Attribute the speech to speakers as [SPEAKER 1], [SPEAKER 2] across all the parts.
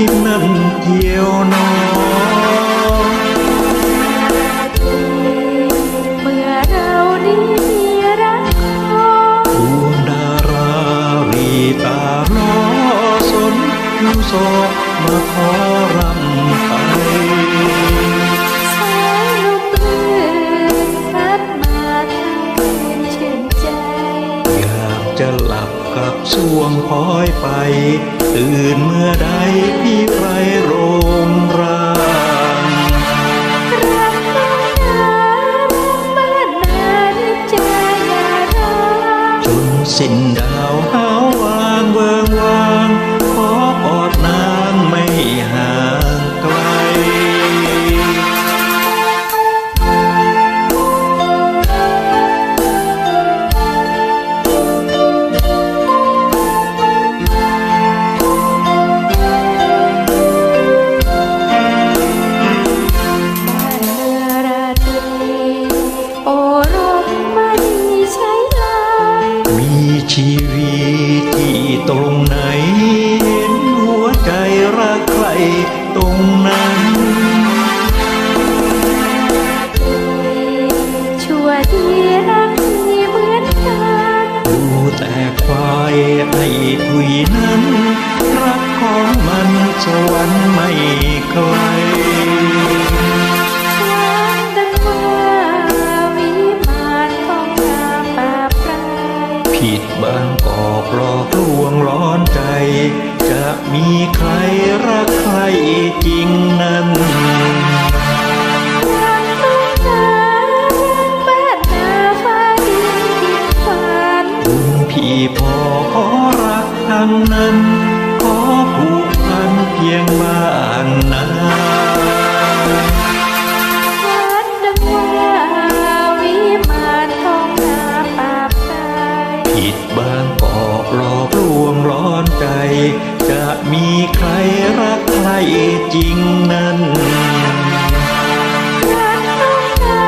[SPEAKER 1] ที่นั่นเที่ยวน้องเมื่อ
[SPEAKER 2] เรานี้มีรักดวงดารารีตาล้อสนยูโซมาข
[SPEAKER 1] อรำไปจะหลับ กับสวงคอยไป ตื่นเมื่อใดพี่ไรโรงราง
[SPEAKER 2] รักน้ำบ้านนานึกใจอย่าร้าง
[SPEAKER 1] จนสิ้นดาว
[SPEAKER 2] ชี
[SPEAKER 1] วิตที่ตรงไหนเห็นหัวใจรักใครตรงนั้น
[SPEAKER 2] ชั่วดีรักที่เหมือนกัน
[SPEAKER 1] ดูแต่ควายไอ้ถุยนั้น รักของมันสวรรค์ไม่ จะมีใครรักใครจริงนั้น
[SPEAKER 2] รักน้องนาบ้านนาฟ้าดินดินฝัน
[SPEAKER 1] คุณพี่พอขอรักทั้งนั้น ขอผูกพันเพียงบ้านนา
[SPEAKER 2] วัดดังว่าวิมานของงามป่าไพร
[SPEAKER 1] ผิดบา มีใครรักใครจริงนั้น
[SPEAKER 2] รักน้องนา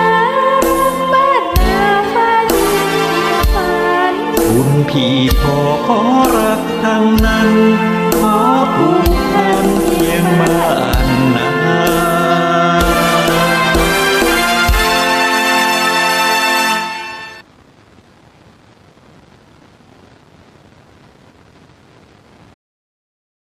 [SPEAKER 2] บ้านนาฟ้าดินดินฝัน
[SPEAKER 1] คุณพี่พอขอรักทั้งนั้นข